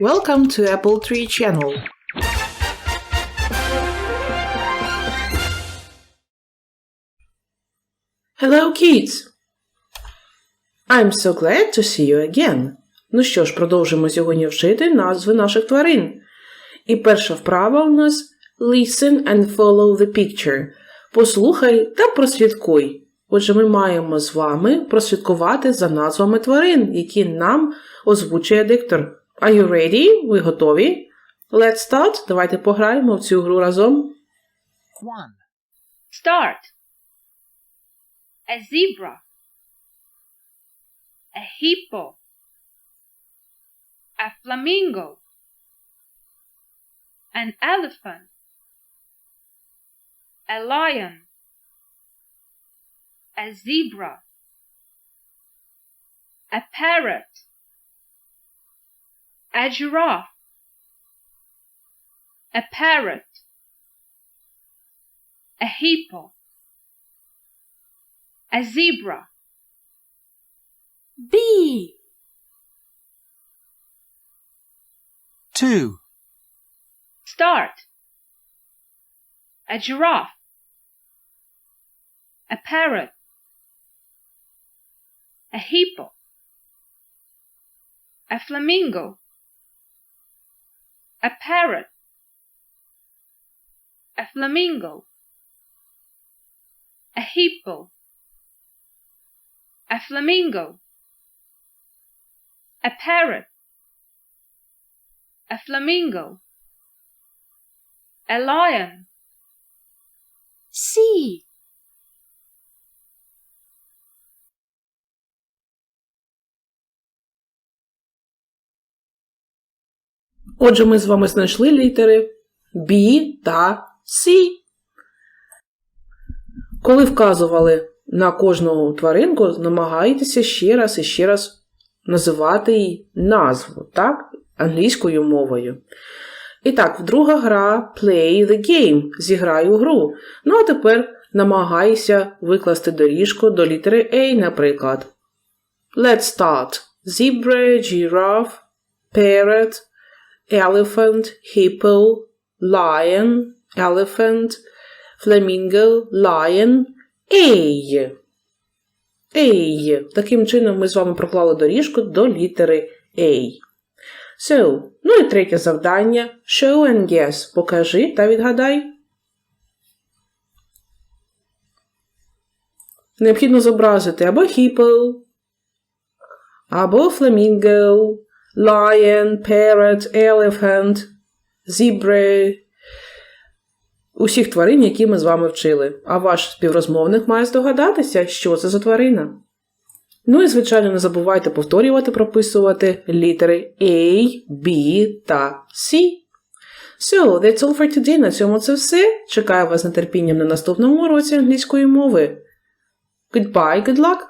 Welcome to Apple Tree Channel. Hello, kids! I'm so glad to see you again. Ну що ж, продовжимо сьогодні вчити назви наших тварин. І перша вправа у нас Listen and follow the picture. Послухай та прослідкуй. Отже, ми маємо з вами прослідкувати за назвами тварин, які нам озвучує диктор. Are you ready? Ви готові? Let's start. Давайте пограємо в цю гру разом. One, Start. A zebra. A hippo. A flamingo. An elephant. A lion. A zebra. A parrot. A giraffe. A parrot. A hippo. A zebra. B. two, Start. A giraffe. A parrot. A hippo. A flamingo. A parrot. A flamingo. A hippo. A flamingo. A parrot. A flamingo. A lion. C. Отже, ми з вами знайшли літери B та C. Коли вказували на кожну тваринку, намагайтеся ще раз і ще раз називати її назву, так? Англійською мовою. І так, друга гра Play the game. Зіграй у гру. Ну а тепер намагайся викласти доріжку до літери A, наприклад. Let's start. Zebra, giraffe, parrot, elephant, hippo, lion, elephant, flamingo, lion, A. A. Таким чином ми з вами проклали доріжку до літери A. So, ну і третє завдання. Show and guess. Покажи та відгадай. Необхідно зобразити або hippo, або flamingo, lion, parrot, elephant, zebra. Усіх тварин, які ми з вами вчили. А ваш співрозмовник має здогадатися, що це за тварина. Ну і, звичайно, не забувайте повторювати, прописувати літери A, B та C. So, that's all for today. На цьому це все. Чекаю вас з нетерпінням на наступному уроці англійської мови. Goodbye, good luck!